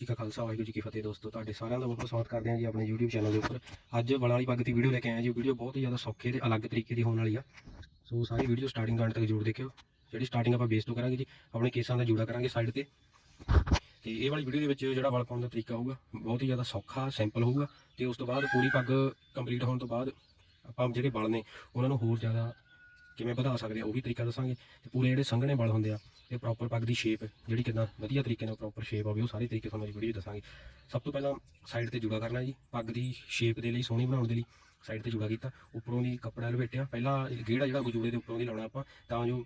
ਜੀ ਕਾ ਖਾਲਸਾ, ਵਾਹਿਗੁਰੂ ਜੀ ਕੀ ਫਤਿਹ ਦੋਸਤੋ, ਤੁਹਾਡੇ ਸਾਰਿਆਂ ਦਾ ਬਹੁਤ ਬਹੁਤ ਸਵਾਗਤ ਕਰਦੇ ਹਾਂ ਜੀ ਆਪਣੇ YouTube ਚੈਨਲ ਦੇ ਉੱਪਰ। ਅੱਜ ਵਾਲਾਂ ਵਾਲੀ ਪੱਗ ਦੀ ਵੀਡੀਓ ਲੈ ਕੇ ਆਏ ਹਾਂ ਜੀ। ਵੀਡੀਓ ਬਹੁਤ ਹੀ ਜ਼ਿਆਦਾ ਸੌਖੇ ਤੇ ਅਲੱਗ ਤਰੀਕੇ ਦੀ ਹੋਣ ਵਾਲੀ ਆ। ਸੋ ਸਾਰੀ ਵੀਡੀਓ ਸਟਾਰਟਿੰਗ ਤੋਂ ਐਂਡ ਤੱਕ ਜ਼ਰੂਰ ਦੇਖਿਓ। ਜਿਹੜੀ ਸਟਾਰਟਿੰਗ ਆਪਾਂ ਬੇਸ ਤੋਂ ਕਰਾਂਗੇ ਜੀ, ਆਪਣੇ ਕੇਸਾਂ ਦਾ ਜੂੜਾ ਕਰਾਂਗੇ ਸਾਈਡ ਤੇ। ਤੇ ਇਹ ਵਾਲੀ ਵੀਡੀਓ ਦੇ ਵਿੱਚ ਜਿਹੜਾ ਵਾਲ ਪਾਉਣ ਦਾ ਤਰੀਕਾ ਹੋਊਗਾ, ਬਹੁਤ ਹੀ ਜ਼ਿਆਦਾ ਸੌਖਾ ਸਿੰਪਲ ਹੋਊਗਾ। ਤੇ ਉਸ ਤੋਂ ਬਾਅਦ ਪੂਰੀ ਪੱਗ ਕੰਪਲੀਟ ਹੋਣ ਤੋਂ ਬਾਅਦ ਆਪਾਂ ਜਿਹੜੇ ਵਾਲ ਨੇ, ਉਹਨਾਂ ਨੂੰ ਹੋਰ ਜ਼ਿਆਦਾ ਕਿਵੇਂ ਵਧਾ ਸਕਦੇ ਆ, ਉਹ ਵੀ ਤਰੀਕਾ ਦੱਸਾਂਗੇ। ਤੇ ਪੂਰੇ ਜਿਹੜੇ ਸੰਘਣੇ ਵਾਲ ਹੁੰਦੇ ਆ, ਤੇ ਪ੍ਰੋਪਰ ਪੱਗ ਦੀ ਸ਼ੇਪ ਜਿਹੜੀ ਕਿਦਾਂ ਵਧੀਆ ਤਰੀਕੇ ਨਾਲ ਪ੍ਰੋਪਰ ਸ਼ੇਪ ਆਵੇ, ਉਹ ਸਾਰੇ ਤਰੀਕੇ ਤੁਹਾਨੂੰ ਇਸ ਵੀਡੀਓ ਦੱਸਾਂਗੇ। ਸਭ ਤੋਂ ਪਹਿਲਾਂ ਸਾਈਡ ਤੇ ਜੁੜਾ ਕਰਨਾ ਜੀ, ਪੱਗ ਦੀ ਸ਼ੇਪ ਦੇ ਲਈ, ਸੋਹਣੀ ਬਣਾਉਣ ਦੇ ਲਈ ਸਾਈਡ ਤੇ ਜੁੜਾ ਕੀਤਾ। ਉੱਪਰੋਂ ਦੀ ਕੱਪੜਾ ਲਪੇਟਿਆ। ਪਹਿਲਾਂ ਗੇੜਾ ਜਿਹੜਾ ਗੁਜੂੜੇ ਦੇ ਉੱਪਰੋਂ ਦੀ ਲਾਉਣਾ ਆਪਾਂ, ਤਾਂ ਜੋ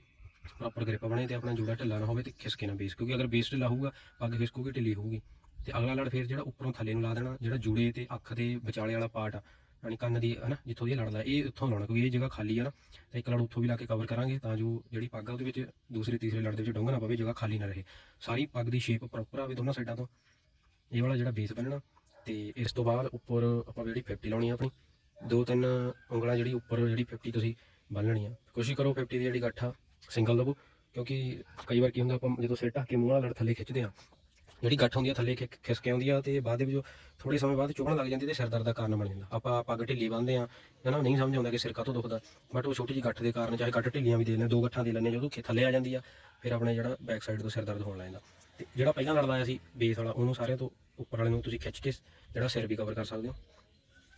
ਪ੍ਰੋਪਰ ਗ੍ਰਿਪ ਬਣੇ ਤੇ ਆਪਣਾ ਜੂੜਾ ਢਿੱਲਾ ਨਾ ਹੋਵੇ ਤੇ ਖਿਸਕੇ ਨਾ ਬੇਸ ਕਿਉਂਕਿ ਅਗਰ ਬੇਸ ਢਿੱਲਾ ਹੋਊਗਾ, ਪੱਗ ਖਿਸਕੂਗੀ, ਢਿੱਲੀ ਹੋਊਗੀ। ਤੇ ਅਗਲਾ ਲੜ ਫਿਰ ਜਿਹੜਾ ਉੱਪਰੋਂ ਥੱਲੇ ਨੂੰ ਲਾ ਦੇਣਾ, ਜਿਹੜਾ ਜੂੜੇ ਤੇ ਅੱਖ ਦੇ ਵਿਚਾਲੇ ਵਾਲਾ ਪਾਰਟ ਆ ਯਾਨੀ ਕੰਨ ਦੀ, ਹਨਾ, ਜਿੱਥੋਂ ਦੀ ਲੜਦਾ, ਇਹ ਉੱਥੋਂ ਲਾਉਣਾ ਕਿਉਂਕਿ ਇਹ ਜਗ੍ਹਾ ਖਾਲੀ ਆ ਨਾ, ਤਾਂ ਇੱਕ ਲੜ ਉੱਥੋਂ ਵੀ ਲਾ ਕੇ ਕਵਰ ਕਰਾਂਗੇ, ਤਾਂ ਜੋ ਜਿਹੜੀ ਪੱਗ ਆ ਉਹਦੇ ਵਿੱਚ ਦੂਸਰੇ, ਤੀਸਰੇ ਲੜ ਦੇ ਵਿੱਚ ਡੋਂਗਾ ਨਾ ਪਵੇ, ਜਗ੍ਹਾ ਖਾਲੀ ਨਾ ਰਹੇ। ਸਾਰੀ ਪੱਗ ਦੀ ਸ਼ੇਪ ਪ੍ਰੋਪਰ ਆਵੇ ਦੋਨਾਂ ਸਾਈਡਾਂ ਤੋਂ। ਇਹ ਵਾਲਾ ਜਿਹੜਾ ਬੇਸ ਬੰਨਣਾ, ਤੇ ਇਸ ਤੋਂ ਬਾਅਦ ਉੱਪਰ ਆਪਾਂ ਜਿਹੜੀ 50 ਲਾਉਣੀ ਆ ਆਪਣੀ, ਦੋ ਤਿੰਨ ਉਂਗਲਾਂ ਜਿਹੜੀ ਉੱਪਰ ਜਿਹੜੀ 50 ਤੁਸੀਂ ਬੰਨਣੀ ਆ। ਕੋਸ਼ਿਸ਼ ਕਰੋ 50 ਦੀ ਜਿਹੜੀ ਗੱਠ ਆ ਸਿੰਗਲ ਦਬੋ, ਕਿਉਂਕਿ ਕਈ ਵਾਰ ਕੀ ਹੁੰਦਾ, ਆਪਾਂ ਜਦੋਂ ਸਿਰ ਢੱਕ ਕੇ ਮੂੰਹ ਵਾਲਾ ਲੜ ਥੱਲੇ ਖਿੱਚਦੇ ਆ ਜਿਹੜੀ ਗੱਠ ਹੁੰਦੀ ਆ, ਥੱਲੇ ਖਿ- ਖਿਸਕ ਆਉਂਦੀ ਆ ਤੇ ਬਾਅਦ ਦੇ ਵਿੱਚ ਥੋੜੇ ਸਮੇਂ ਬਾਅਦ ਚੁਭਣ ਲੱਗ ਜਾਂਦੀ ਤੇ ਸਿਰ ਦਰਦ ਦਾ ਕਾਰਨ ਬਣ ਜਾਂਦਾ। ਆਪਾਂ ਪੱਗ ਢਿੱਲੀ ਬੰਨਦੇ ਆ ਹਨਾ ਨਹੀਂ ਸਮਝ ਆਉਂਦਾ ਕਿ ਸਿਰ ਕਾਹਤੋਂ ਦੁਖਦਾ। ਬਟ ਉਹ ਛੋਟੀ ਜਿਹੀ ਗੱਠ ਦੇ ਕਾਰਨ ਚਾਹੇ ਗੱਠ ਢਿੱਲੀਆਂ ਵੀ ਦੇ ਲੈਂਦੇ, ਦੋ ਗੱਠਾਂ ਦੇ ਲੈਂਦੇ ਜਦੋਂ ਖੇ- ਥੱਲੇ ਆ ਜਾਂਦੀ ਆ, ਫਿਰ ਆਪਣੇ ਜਿਹੜਾ ਬੈਕ ਸਾਈਡ ਤੋਂ ਸਿਰ ਦਰਦ ਹੋਣ ਲੱਗ ਜਾਂਦਾ। ਤੇ ਜਿਹੜਾ ਪਹਿਲਾਂ ਲੜਦਾ ਆਇਆ ਸੀ ਬੇਸ ਵਾਲਾ, ਉਹਨੂੰ ਸਾਰਿਆਂ ਤੋਂ ਉੱਪਰ ਵਾਲੇ ਨੂੰ ਤੁਸੀਂ ਖਿੱਚ ਕੇ ਜਿਹੜਾ ਸਿਰ ਵੀ ਕਵਰ ਕਰ ਸਕਦੇ ਹੋ।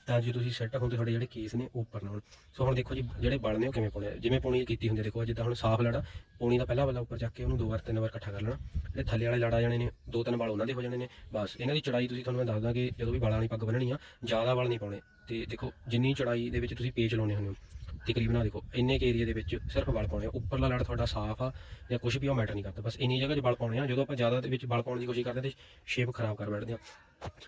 ਤਾਂ ਜੇ ਤੁਸੀਂ ਸੈੱਟ ਹੁੰਦੇ ਤੁਹਾਡੇ ਜਿਹੜੇ ਕੇਸ ਨੇ ਉਹ ਉੱਪਰ ਨਾ ਹੋਣ। ਸੋ ਹੁਣ ਦੇਖੋ ਜੀ ਜਿਹੜੇ ਬਲ ਨੇ ਉਹ ਕਿਵੇਂ ਪਾਉਣੇ ਆ। ਜਿਵੇਂ ਪੌਣੀ ਕੀਤੀ ਹੁੰਦੀ ਆ, ਦੇਖੋ ਜਿੱਦਾਂ ਹੁਣ ਸਾਫ਼ ਲੜਾ ਪਾਉਣੀ ਦਾ ਪਹਿਲਾ ਵਾਲਾ ਉੱਪਰ ਚੱਕ ਕੇ ਉਹਨੂੰ ਦੋ ਵਾਰ ਤਿੰਨ ਵਾਰ ਇਕੱਠਾ ਕਰ ਲੈਣਾ। ਜਿਹੜੇ ਥੱਲੇ ਵਾਲੇ ਲੜਾ ਜਾਣੇ ਨੇ ਦੋ ਤਿੰਨ ਵਾਲ ਉਹਨਾਂ ਦੇ ਹੋ ਜਾਣੇ ਨੇ ਬਸ। ਇਹਨਾਂ ਦੀ ਚੜਾਈ ਤੁਸੀਂ ਤੁਹਾਨੂੰ ਮੈਂ ਦੱਸਦਾ ਕਿ ਜਦੋਂ ਵੀ ਵਾਲਾਂ ਵਾਲੀ ਪੱਗ ਬੰਨਣੀ ਆ ਜ਼ਿਆਦਾ ਵਾਲ ਨਹੀਂ ਪਾਉਣੇ। ਤੇ ਦੇਖੋ ਜਿੰਨੀ ਚੜਾਈ ਦੇ ਵਿੱਚ ਤੁਸੀਂ ਪੇਚ ਲਾਉਣੇ ਹੁੰਦੇ ਹੋ ਤਕਰੀਬਨ ਦੇਖੋ, ਇੰਨੇ ਕੇ ਏਰੀਆ ਦੇ ਵਿੱਚ ਸਿਰਫ ਵਾਲ ਪਾਉਣੇ ਆ, ਉੱਪਰਲਾ ਲੜ ਤੁਹਾਡਾ ਸਾਫ਼ ਆ ਜਾਂ ਕੁਝ ਵੀ ਉਹ ਮੈਟਰ ਨਹੀਂ ਕਰਦਾ। ਬਸ ਇੰਨੀ ਜਗ੍ਹਾ 'ਚ ਵਾਲ ਪਾਉਣੇ ਆ, ਜਦੋਂ ਆਪਾਂ ਜ਼ਿਆਦਾ ਦੇ ਵਿੱਚ ਵਾਲ ਪਾਉਣ ਦੀ ਕੋਸ਼ਿਸ਼ ਕਰਦੇ ਹਾਂ ਤੇ ਸ਼ੇਪ ਖਰਾਬ ਕਰ ਬੈਠਦੇ ਆ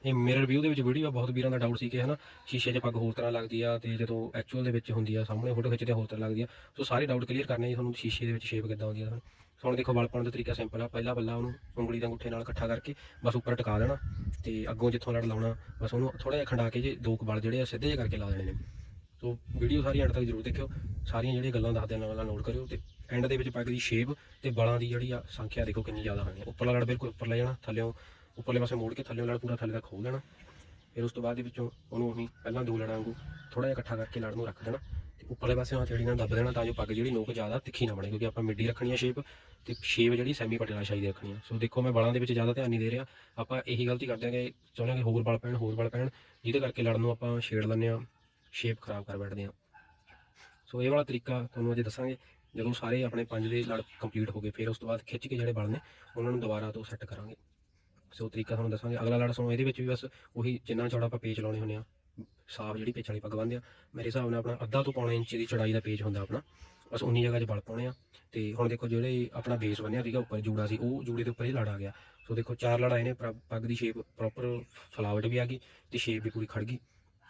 ਇਹ ਮੇਰੇ ਰਿਵਿਊ ਦੇ ਵਿੱਚ ਵੀਡੀਓ ਬਹੁਤ ਵੀਰਾਂ ਦਾ ਡਾਊਟ ਸੀ ਕਿ ਹਨਾ, ਸ਼ੀਸ਼ੇ 'ਚ ਪੱਗ ਹੋਰ ਤਰ੍ਹਾਂ ਲੱਗਦੀ ਆ ਤੇ ਜਦੋਂ ਐਕਚੁਅਲ ਦੇ ਵਿੱਚ ਹੁੰਦੀ ਆ, ਸਾਹਮਣੇ ਫੋਟੋ ਖਿੱਚਦੇ ਹੋਰ ਤਰ੍ਹਾਂ ਲੱਗਦੀ ਆ। ਸੋ ਸਾਰੇ ਡਾਊਟ ਕਲੀਅਰ ਕਰਨੇ ਜੀ ਤੁਹਾਨੂੰ ਸ਼ੀਸ਼ੇ ਦੇ ਵਿੱਚ ਸ਼ੇਪ ਕਿੱਦਾਂ ਆਉਂਦੀ ਆ। ਤੁਹਾਨੂੰ ਸੋ ਹੁਣ ਦੇਖੋ, ਵਾਲ ਪਾਉਣ ਦਾ ਤਰੀਕਾ ਸਿੰਪਲ ਆ। ਪਹਿਲਾ ਬੱਲਾ ਉਹਨੂੰ ਉਂਗਲੀ ਦੇ ਅੰਗੂਠੇ ਨਾਲ ਇਕੱਠਾ ਕਰਕੇ ਬਸ ਉੱਪਰ ਟਿਕਾ ਦੇਣਾ ਤੇ ਅੱਗੋਂ ਜਿੱਥੋਂ ਲੜ ਲਾਉਣਾ, ਬਸ ਉਹਨੂੰ ਥੋੜਾ ਜਿਹਾ ਖੰਡਾ ਕੇ ਜੇ ਦੋ ਕੁ ਵਾਲ ਜਿਹੜੇ ਆ, ਸਿੱਧੇ ਜਿਹੇ ਕਰਕੇ ਲਾ ਦੇਣੇ ਨੇ। ਸੋ ਵੀਡੀਓ ਸਾਰੀ ਐਂਡ ਤੱਕ ਜ਼ਰੂਰ ਦੇਖਿਓ। ਸਾਰੀਆਂ ਜਿਹੜੀਆਂ ਗੱਲਾਂ ਦੱਸਦੇ ਨਾਲ ਨਾਲ ਨੋਟ ਕਰਿਓ ਤੇ ਐਂਡ ਦੇ ਵਿੱਚ ਪੱਗ ਦੀ ਸ਼ੇਪ ਤੇ ਵਾਲਾਂ ਦੀ ਜਿਹੜੀ ਆ ਸੰਖਿਆ ਦੇਖੋ ਕਿੰਨੀ ਜ਼ਿਆਦਾ ਹੋਣੀ ਉੱਪਰਲਾ ਲੜ ਬਿਲਕੁਲ ਉੱਪਰ ਲੈ ਜਾਣਾ ਥੱਲੇੋਂ ਉੱਪਰਲੇ ਪਾਸੇ ਮੋੜ ਕੇ ਥੱਲੇੋਂ ਲੜ ਪੂਰਾ ਥੱਲੇ ਤੱਕ ਖੋਲ ਲੈਣਾ ਫਿਰ ਉਸ ਤੋਂ ਬਾਅਦ ਦੇ ਵਿੱਚੋਂ ਉਹਨੂੰ ਅਸੀਂ ਪਹਿਲਾਂ ਦੋ ਲੜਾਂ ਵਾਂਗੂ ਥੋੜਾ ਜਿਹਾ ਇਕੱਠਾ ਕਰਕੇ ਲੜ ਨੂੰ ਰੱਖ ਦੇਣਾ ਤੇ ਉੱਪਰਲੇ ਪਾਸੇ ਹਥੇੜੀ ਨਾਲ ਦੱਬ ਦੇਣਾ ਤਾਂ ਜੋ ਪੱਗ ਜਿਹੜੀ ਨੋਕ ਜ਼ਿਆਦਾ ਤਿੱਖੀ ਨਾ ਬਣੇ, ਕਿਉਂਕਿ ਆਪਾਂ ਮਿੱਡੀ ਰੱਖਣੀ ਆ ਸ਼ੇਪ ਤੇ ਸ਼ੇਪ ਜਿਹੜੀ ਸੈਮੀ ਪਟਿਆਲਾ ਸ਼ਾਈ ਦੀ ਰੱਖਣੀ ਹੈ ਸੋ ਦੇਖੋ ਮੈਂ ਵਾਲਾਂ ਦੇ ਵਿੱਚ ਜ਼ਿਆਦਾ ਧਿਆਨ ਨਹੀਂ ਦੇ ਰਿਹਾ। ਆਪਾਂ ਇਹੀ ਗਲਤੀ ਕਰਦੇ ਹਾਂ ਕਿ ਚਾਹੁੰਦੇ ਹਾਂ ਕਿ ਹੋਰ ਵਾਲ ਪੈਣ ਹੋਰ ਵਾਲ ਪੈਣ ਜਿਹਦੇ ਕਰਕੇ ਲੜ ਨੂੰ ਆਪਾਂ ਛੇੜ ਲੈਂਦੇ ਆ। ਸ਼ੇਪ ਖਰਾਬ ਕਰ ਬੈਠਦੇ ਆ ਸੋ ਇਹ ਵਾਲਾ ਤਰੀਕਾ ਤੁਹਾਨੂੰ ਅੱਜ ਦੱਸਾਂਗੇ। ਜਦੋਂ ਸਾਰੇ ਆਪਣੇ ਪੰਜ ਦੇ ਲੜ ਕੰਪਲੀਟ ਹੋ ਗਏ, ਫਿਰ ਉਸ ਤੋਂ ਬਾਅਦ ਖਿੱਚ ਕੇ ਜਿਹੜੇ ਬਲ ਨੇ, ਉਹਨਾਂ ਨੂੰ ਦੁਬਾਰਾ ਤੋਂ ਸੈੱਟ ਕਰਾਂਗੇ। ਸੋ ਤਰੀਕਾ ਤੁਹਾਨੂੰ ਦੱਸਾਂਗੇ। ਅਗਲਾ ਲੜ ਸੁਣੋ, ਇਹਦੇ ਵਿੱਚ ਵੀ ਬਸ ਉਹੀ ਜਿੰਨਾ ਚੌੜਾ ਆਪਾਂ ਪੇਚ ਲਾਉਣੇ ਹੁੰਦੇ ਆ ਸਾਫ਼ ਜਿਹੜੀ ਪੇਚ ਵਾਲੀ ਪੱਗ ਬੰਨ੍ਹਦੇ ਆ ਮੇਰੇ ਹਿਸਾਬ ਨਾਲ ਆਪਣਾ ਅੱਧਾ ਤੋਂ ਪੌਣਾ ਇੰਚ ਦੀ ਚੜਾਈ ਦਾ ਪੇਚ ਹੁੰਦਾ ਆਪਣਾ। ਬਸ ਉਨੀ ਜਗ੍ਹਾ 'ਚ ਬਲ ਪਾਉਣੇ ਆ ਤੇ ਹੁਣ ਦੇਖੋ ਜਿਹੜੇ ਆਪਣਾ ਬੇਸ ਬੰਨਿਆ ਸੀਗਾ, ਉੱਪਰ ਜੂੜਾ ਸੀ, ਉਹ ਜੂੜੇ ਦੇ ਉੱਪਰ ਹੀ ਲੜ ਆ ਗਿਆ। ਸੋ ਦੇਖੋ ਚਾਰ ਲੜ ਆਏ ਨੇ, ਪ੍ਰ- ਪੱਗ ਦੀ ਸ਼ੇਪ ਪ੍ਰੋਪਰ ਫਲਾਵਟ ਵੀ ਆ ਗਈ ਤੇ ਸ਼ੇਪ ਵੀ ਪੂਰੀ ਖੜ ਗਈ।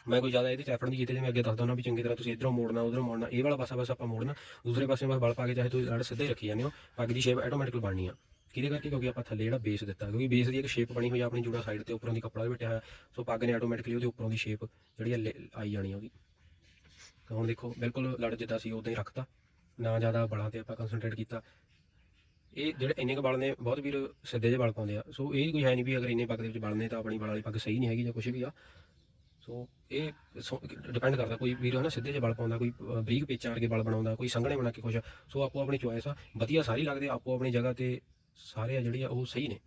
ਮੈਂ ਕੋਈ ਜ਼ਿਆਦਾ ਇਹਦੇ ਚ ਐਫਰਟ ਨਹੀਂ ਕੀਤੇ ਜਿਵੇਂ ਅੱਗੇ ਦੱਸਦਾ ਹੁੰਦਾ ਵੀ ਚੰਗੀ ਤਰ੍ਹਾਂ ਤੁਸੀਂ ਇਧਰੋਂ ਮੋੜਨਾ, ਉਧਰੋਂ ਮੋੜਨਾ, ਇਹ ਵਾਲਾ ਪਾਸਾ ਬਸ ਆਪਾਂ ਮੋੜਨਾ, ਦੂਸਰੇ ਪਾਸੇ ਬਸ ਬਲ ਪਾ ਕੇ ਚਾਹੇ ਤੁਸੀਂ ਲੜ ਸਿੱਧੇ ਰੱਖੀ ਜਾਂਦੇ ਹੋ ਪੱਗ ਦੀ ਸ਼ੇਪ ਆਟੋਮੈਟਿਕਲ ਬਣਨੀ ਆ। ਕਿਹਦੇ ਕਰਕੇ? ਕਿਉਂਕਿ ਆਪਾਂ ਥੱਲੇ ਜਿਹੜਾ ਬੇਸ ਦਿੱਤਾ, ਕਿਉਂਕਿ ਬੇਸ ਦੀ ਇੱਕ ਸ਼ੇਪ ਬਣੀ ਹੋਈ ਆ ਆਪਣੀ ਜੂੜਾ ਸਾਈਡ ਤੇ, ਉੱਪਰੋਂ ਦੀ ਕੱਪੜਾ ਲਪੇਟਿਆ ਹੋਇਆ, ਸੋ ਪੱਗ ਨੇ ਆਟੋਮੈਟਿਕਲੀ ਉਹਦੇ ਉੱਪਰੋਂ ਦੀ ਸ਼ੇਪ ਜਿਹੜੀ ਆ ਆਈ ਜਾਣੀ ਆ ਉਹਦੀ। ਤਾਂ ਹੁਣ ਦੇਖੋ, ਬਿਲਕੁਲ ਲੜ ਜਿੱਦਾਂ ਸੀ, ਉਦਾਂ ਹੀ ਰੱਖਤਾ, ਨਾ ਜ਼ਿਆਦਾ ਬਲਾਂ ਤੇ ਆਪਾਂ ਕਨਸੈਂਟਰੇਟ ਕੀਤਾ। ਇਹ ਜਿਹੜੇ ਇੰਨੇ ਕ ਬਲ ਨੇ, ਬਹੁਤ ਵੀਰ ਸਿੱਧੇ ਜਿਹੇ ਬਲ ਪਾਉਂਦੇ ਆ। ਸੋ ਇਹ ਕੋਈ ਹੈ ਨਹੀਂ ਵੀ ਅਗਰ ਇੰਨੇ ਪੱਗ ਦੇ ਵਿੱਚ ਬਲ ਨੇ, ਤਾਂ ਆਪਣੀ ਬਲ ਵਾਲੀ ਪੱਗ ਸਹੀ ਨਹੀਂ ਹੈਗੀ ਜਾਂ ਕੁਝ ਵੀ ਆ। ਸੋ ਇਹ ਡਿਪੈਂਡ ਕਰਦਾ ਕੋਈ ਵੀਰ ਹਨਾ ਸਿੱਧੇ ਜਿਹੇ ਬਲ ਪਾਉਂਦਾ ਕੋਈ ਬਰੀਕ ਪੇਚਾਂ ਵਰਗੇ ਬਲ ਬਣਾਉਂਦਾ ਕੋਈ ਸੰਘਣੇ ਬਣਾ ਕੇ ਕੁਛ ਸੋ ਆਪੋ ਆਪਣੀ ਚੋਇਸ ਆ ਵਧੀਆ ਸਾਰੀ ਲੱਗਦੇ ਆ, ਆਪੋ ਆਪਣੀ ਜਗ੍ਹਾ ਤੇ ਸਾਰੇ ਆ ਜਿਹੜੀ ਆ ਉਹ ਸਹੀ ਨੇ।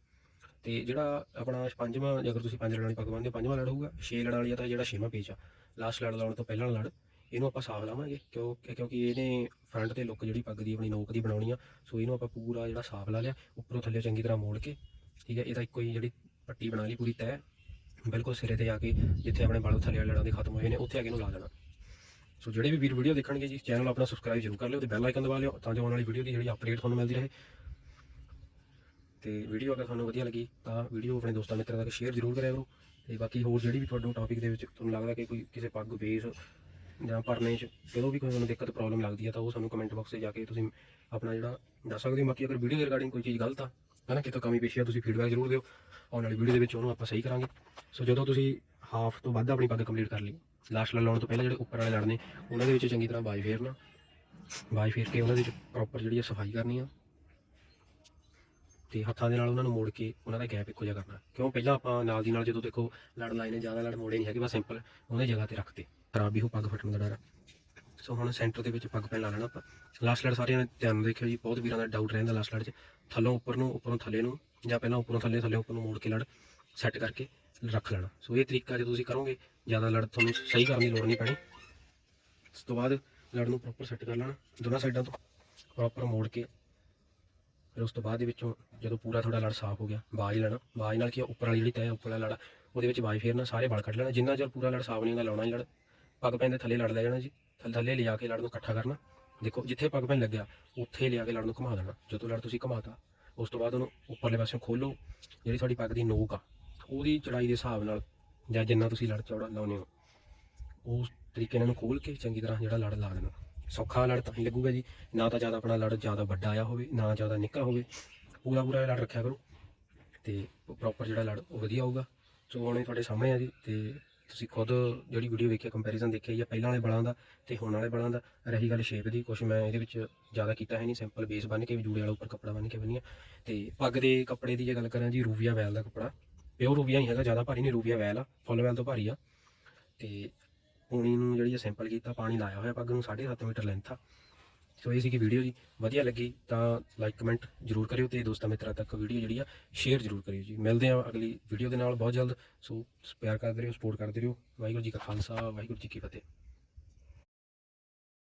ਤੇ ਜਿਹੜਾ ਆਪਣਾ ਪੰਜਵਾਂ ਜੇ ਤੁਸੀਂ ਪੰਜ ਲੜਾਂ ਵਾਲੀ ਪੱਗ ਬੰਨ੍ਹਦੇ ਹੋ ਪੰਜਵਾਂ ਲੜ ਹੋਊਗਾ ਛੇ ਲੜਾਂ ਵਾਲੀ ਆ ਤਾਂ ਜਿਹੜਾ ਛੇਵਾਂ ਪੇਚ ਆ। ਲਾਸਟ ਲੜ ਲਾਉਣ ਤੋਂ ਪਹਿਲਾਂ ਲੜ ਇਹਨੂੰ ਆਪਾਂ ਸਾਫ਼ ਲਾਵਾਂਗੇ ਕਿਉਂ ਕਿਉਂਕਿ ਇਹਨੇ ਫਰੰਟ ਤੇ ਲੁੱਕ ਜਿਹੜੀ ਪੱਗ ਦੀ ਆਪਣੀ ਨੋਕ ਦੀ ਬਣਾਉਣੀ ਆ ਸੋ ਇਹਨੂੰ ਆਪਾਂ ਪੂਰਾ ਜਿਹੜਾ ਸਾਫ਼ ਲਾ ਲਿਆ ਉੱਪਰੋਂ ਥੱਲੇ ਚੰਗੀ ਤਰ੍ਹਾਂ ਮੋੜ ਕੇ ਠੀਕ ਹੈ ਇਹਦਾ ਇੱਕੋ ਹੀ ਜਿਹੜੀ ਪੱਟੀ ਬਣਾ ਲਈ ਪੂਰੀ ਤੈਅ। ਬਿਲਕੁਲ ਸਿਰੇ ਤੇ ਆ ਕੇ ਜਿੱਥੇ ਆਪਣੇ ਬਾਲੋਂ ਥੱਲੇ ਵਾਲੇ ਲੜਾਂ ਦੇ ਖਤਮ ਹੋਏ ਨੇ, ਉੱਥੇ ਆ ਕੇ ਇਹਨੂੰ ਲਾ ਦੇਣਾ। ਸੋ ਜਿਹੜੇ ਵੀ ਵੀਰ ਵੀਡੀਓ ਦੇਖਣਗੇ ਜੀ ਚੈਨਲ ਆਪਣਾ ਸਬਸਕ੍ਰਾਈਬ ਜ਼ਰੂਰ ਕਰ ਲਿਓ ਤੇ ਬੈਲ ਆਈਕਨ ਦਬਾ ਲਿਓ ਤਾਂ ਜੋ ਆਉਣ ਵਾਲੀ ਵੀਡੀਓ ਦੀ ਜਿਹੜੀ ਅਪਡੇਟ ਤੁਹਾਨੂੰ ਮਿਲਦੀ ਰਹੇ। ਤੇ ਵੀਡੀਓ ਅਗਰ ਤੁਹਾਨੂੰ ਵਧੀਆ ਲੱਗੀ ਤਾਂ ਵੀਡੀਓ ਆਪਣੇ ਦੋਸਤਾਂ ਮਿੱਤਰਾਂ ਤੱਕ ਸ਼ੇਅਰ ਜ਼ਰੂਰ ਕਰਿਆ ਕਰੋ ਤੇ ਬਾਕੀ ਹੋਰ ਜਿਹੜੀ ਵੀ ਤੁਹਾਡੇ ਟੌਪਿਕ ਦੇ ਵਿੱਚ ਤੁਹਾਨੂੰ ਲੱਗਦਾ ਕਿ ਕੋਈ ਕਿਸੇ ਪੱਗ ਬੇਸ ਜਾਂ ਭਰਨੇ 'ਚ ਜਦੋਂ ਵੀ ਕੋਈ ਤੁਹਾਨੂੰ ਦਿੱਕਤ ਪ੍ਰੋਬਲਮ ਲੱਗਦੀ ਹੈ ਤਾਂ ਉਹ ਸਾਨੂੰ ਕਮੈਂਟ ਬਾਕਸ 'ਤੇ ਜਾ ਕੇ ਤੁਸੀਂ ਆਪਣਾ ਜਿਹੜਾ ਦੱਸ ਸਕਦੇ ਹੋ। ਬਾਕੀ ਅਗਰ ਵੀਡੀਓ ਦੇ ਰਿਗਾਰਡਿੰਗ ਕੋਈ ਚੀਜ਼ ਗਲਤ ਆ ਹੈ ਨਾ ਕਿਤੋਂ ਕਮੀ ਪੇਸ਼ੀ ਆ, ਤੁਸੀਂ ਫੀਡਬੈਕ ਜ਼ਰੂਰ ਦਿਓ। ਆਉਣ ਵਾਲੀ ਵੀਡੀਓ ਦੇ ਵਿੱਚ ਉਹਨੂੰ ਆਪਾਂ ਸਹੀ ਕਰਾਂਗੇ। ਸੋ ਜਦੋਂ ਤੁਸੀਂ ਹਾਫ ਤੋਂ ਵੱਧ ਆਪਣੀ ਪੱਗ ਕੰਪਲੀਟ ਕਰ ਲਈ ਲਾਸਟ ਲਾਉਣ ਤੋਂ ਪਹਿਲਾਂ ਜਿਹੜੇ ਉੱਪਰ ਵਾਲੇ ਲੜਨੇ, ਉਹਨਾਂ ਦੇ ਵਿੱਚ ਚੰਗੀ ਤਰ੍ਹਾਂ ਬਾਈ ਫੇਰਨਾ। ਬਾਈ ਫੇਰ ਕੇ ਉਹਨਾਂ ਦੇ ਵਿੱਚ ਪ੍ਰੋਪਰ ਜਿਹੜੀ ਆ ਸਫ਼ਾਈ ਕਰਨੀ ਆ। ਤੇ ਹੱਥਾਂ ਦੇ ਨਾਲ ਉਹਨਾਂ ਨੂੰ ਮੋੜ ਕੇ ਉਹਨਾਂ ਦਾ ਗੈਪ ਇੱਕੋ ਜਿਹਾ ਕਰਨਾ। ਕਿਉਂ? ਪਹਿਲਾਂ ਆਪਾਂ ਨਾਲ ਦੀ ਨਾਲ ਜਦੋਂ ਦੇਖੋ ਲੜ ਲਾਏ ਨੇ ਜ਼ਿਆਦਾ ਲੜ ਮੋੜੇ ਨਹੀਂ ਹੈਗੇ, ਬਸ ਸਿੰਪਲ ਉਹਨੇ ਜਗ੍ਹਾ ਤੇ ਰੱਖਦੇ ਖਰਾਬ ਵੀ ਹੋ, ਪੱਗ ਫਟਣ ਦਾ ਡਰ ਸੋ ਹੁਣ ਸੈਂਟਰ ਦੇ ਵਿੱਚ ਪੱਗ ਪੈਣ ਲਾ ਲੈਣਾ ਆਪਾਂ। ਲਾਸਟ ਲੜ ਸਾਰਿਆਂ ਨੇ ਧਿਆਨ ਨਾਲ ਦੇਖਿਓ ਜੀ, ਬਹੁਤ ਵੀਰਾਂ ਦਾ ਡਾਊਟ ਰਹਿੰਦਾ ਲਾਸਟ ਲੜ 'ਚ। ਥੱਲੋਂ ਉੱਪਰ ਨੂੰ, ਉੱਪਰੋਂ ਥੱਲੇ ਨੂੰ, ਜਾਂ ਪਹਿਲਾਂ ਉੱਪਰੋਂ ਥੱਲੇ ਥੱਲੇ ਉੱਪਰ ਨੂੰ ਮੋੜ ਕੇ ਲੜ ਸੈੱਟ ਕਰਕੇ ਰੱਖ ਲੈਣਾ। ਸੋ ਇਹ ਤਰੀਕਾ ਜੇ ਤੁਸੀਂ ਕਰੋਗੇ, ਜ਼ਿਆਦਾ ਲੜ ਤੁਹਾਨੂੰ ਸਹੀ ਕਰਨ ਦੀ ਲੋੜ ਨਹੀਂ ਪੈਣੀ। ਉਸ ਤੋਂ ਬਾਅਦ ਲੜ ਨੂੰ ਪ੍ਰੋਪਰ ਸੈੱਟ ਕਰ ਲੈਣਾ, ਦੋਨਾਂ ਸਾਈਡਾਂ ਤੋਂ ਪ੍ਰੋਪਰ ਮੋੜ ਕੇ। ਫਿਰ ਉਸ ਤੋਂ ਬਾਅਦ ਦੇ ਵਿੱਚੋਂ ਜਦੋਂ ਪੂਰਾ ਤੁਹਾਡਾ ਲੜ ਸਾਫ਼ ਹੋ ਗਿਆ, ਬਾਜ ਲੈਣਾ। ਬਾਜ ਨਾਲ ਕੀ ਉੱਪਰ ਵਾਲੀ ਜਿਹੜੀ ਤੈਅ ਉੱਪਰ ਵਾਲਾ ਲੜ ਉਹਦੇ ਵਿੱਚ ਬਾਜ ਫੇਰਨਾ, ਸਾਰੇ ਵਾਲ ਕੱਢ ਲੈਣਾ। ਜਿੰਨਾ ਚਿਰ ਪੂਰਾ ਲੜ ਸਾਫ਼ ਨਹੀਂ ਹੁੰਦਾ, ਲਾਉਣਾ ਹੀ ਲੜ। ਪੱਗ ਪੈਣ ਦੇ ਥੱਲੇ ਲੜ ਲੈ ਜਾਣਾ ਜੀ। ਥੱਲੇ ਥੱਲੇ ਲਿਜਾ ਕੇ ਲੜ ਨੂੰ ਇਕੱਠਾ ਕਰਨਾ। ਦੇਖੋ, ਜਿੱਥੇ ਪੱਗ ਪੈਣ ਲੱਗਿਆ, ਉੱਥੇ ਲਿਆ ਕੇ ਲੜ ਨੂੰ ਘੁਮਾ ਦੇਣਾ। ਜਦੋਂ ਲੜ ਤੁਸੀਂ ਘੁਮਾਤਾ, ਉਸ ਤੋਂ ਬਾਅਦ ਉਹਨੂੰ ਉੱਪਰਲੇ ਪਾਸਿਓਂ ਖੋਲੋ ਜਿਹੜੀ ਤੁਹਾਡੀ ਪੱਗ ਦੀ ਨੋਕ ਆ, ਉਹਦੀ ਚੜਾਈ ਦੇ ਹਿਸਾਬ ਨਾਲ ਜਾਂ ਜਿੰਨਾ ਤੁਸੀਂ ਲੜ ਚੌੜਾ ਲਾਉਨੇ ਹੋ, ਉਸ ਤਰੀਕੇ ਨਾਲ ਇਹਨੂੰ ਖੋਲ ਕੇ ਚੰਗੀ ਤਰ੍ਹਾਂ ਜਿਹੜਾ ਲੜ ਲਾ ਦੇਣਾ। ਸੌਖਾ ਲੜ ਤਾਂ ਹੀ ਲੱਗੂਗਾ ਜੀ। ਨਾ ਤਾਂ ਜ਼ਿਆਦਾ ਆਪਣਾ ਲੜ ਜ਼ਿਆਦਾ ਵੱਡਾ ਆਇਆ ਹੋਵੇ, ਨਾ ਜ਼ਿਆਦਾ ਨਿੱਕਾ ਹੋਵੇ। ਪੂਰਾ ਪੂਰਾ ਲੜ ਰੱਖਿਆ ਕਰੋ। ਤੇ ਪ੍ਰੋਪਰ ਜਿਹੜਾ ਲੜ ਉਹ ਵਧੀਆ ਹੋਊਗਾ। ਸੋ ਹੁਣ ਤੁਹਾਡੇ ਸਾਹਮਣੇ ਆ ਜੀ ਤੇ ਤੁਸੀਂ ਖੁਦ ਜਿਹੜੀ ਵੀਡੀਓ ਵੇਖਿਆ ਕੰਪੈਰੀਜ਼ਨ ਦੇਖਿਆ ਜਾਂ ਪਹਿਲਾਂ ਵਾਲੇ ਬਲਾਂ ਦਾ ਤੇ ਹੁਣ ਵਾਲੇ ਬਲਾਂ ਦਾ, ਰਹੀ ਗੱਲ ਸ਼ੇਪ ਦੀ ਕੁਝ ਮੈਂ ਇਹਦੇ ਵਿੱਚ ਜ਼ਿਆਦਾ ਕੀਤਾ ਹੈ ਨਹੀਂ ਸਿੰਪਲ ਬੇਸ ਬੰਨ ਕੇ ਵੀ ਜੂੜੇ ਵਾਲਾ ਉੱਪਰ ਕੱਪੜਾ ਬੰਨ ਕੇ ਬੰਨੀਆ ਤੇ ਪੱਗ ਦੇ ਕੱਪੜੇ ਦੀ ਜੇ ਗੱਲ ਕਰਾਂ ਜੀ, ਰੂਵੀਆ ਵੈਲ ਦਾ ਕੱਪੜਾ ਪਿਓਰ ਰੂਬੀਆ ਨਹੀਂ ਹੈਗਾ, ਜ਼ਿਆਦਾ ਭਾਰੀ ਨਹੀਂ ਰੂਬੀਆ ਵੈਲ ਆ ਫੁੱਲ ਵੈਲ ਤੋਂ ਭਾਰੀ ਆ। ਤੇ ਪੂਣੀ ਨੂੰ ਜਿਹੜੀ ਸਿੰਪਲ ਕੀਤਾ, ਪਾਣੀ ਲਾਇਆ ਹੋਇਆ ਪੱਗ ਨੂੰ 7.5 ਮੀਟਰ ਲੈਂਥ ਆ। ਸੋ ਇਹ ਸੀ ਕਿ ਵੀਡੀਓ ਜੀ। ਵਧੀਆ ਲੱਗੀ ਤਾਂ ਲਾਈਕ ਕਮੈਂਟ ਜਰੂਰ ਕਰਿਓ ਤੇ ਦੋਸਤਾਂ ਮਿੱਤਰਾਂ ਤੱਕ ਵੀਡੀਓ ਜਿਹੜੀ ਆ ਸ਼ੇਅਰ ਜਰੂਰ ਕਰਿਓ ਜੀ। ਮਿਲਦੇ ਆ ਅਗਲੀ ਵੀਡੀਓ ਦੇ ਨਾਲ ਬਹੁਤ ਜਲਦ। ਸੋ ਪਿਆਰ ਕਰਦੇ ਰਹੋ ਸਪੋਰਟ ਕਰਦੇ ਰਹੋ। ਵਾਹਿਗੁਰੂ ਜੀ ਕਾ ਖਾਲਸਾ, ਵਾਹਿਗੁਰੂ ਜੀ ਕੀ ਫਤਿਹ।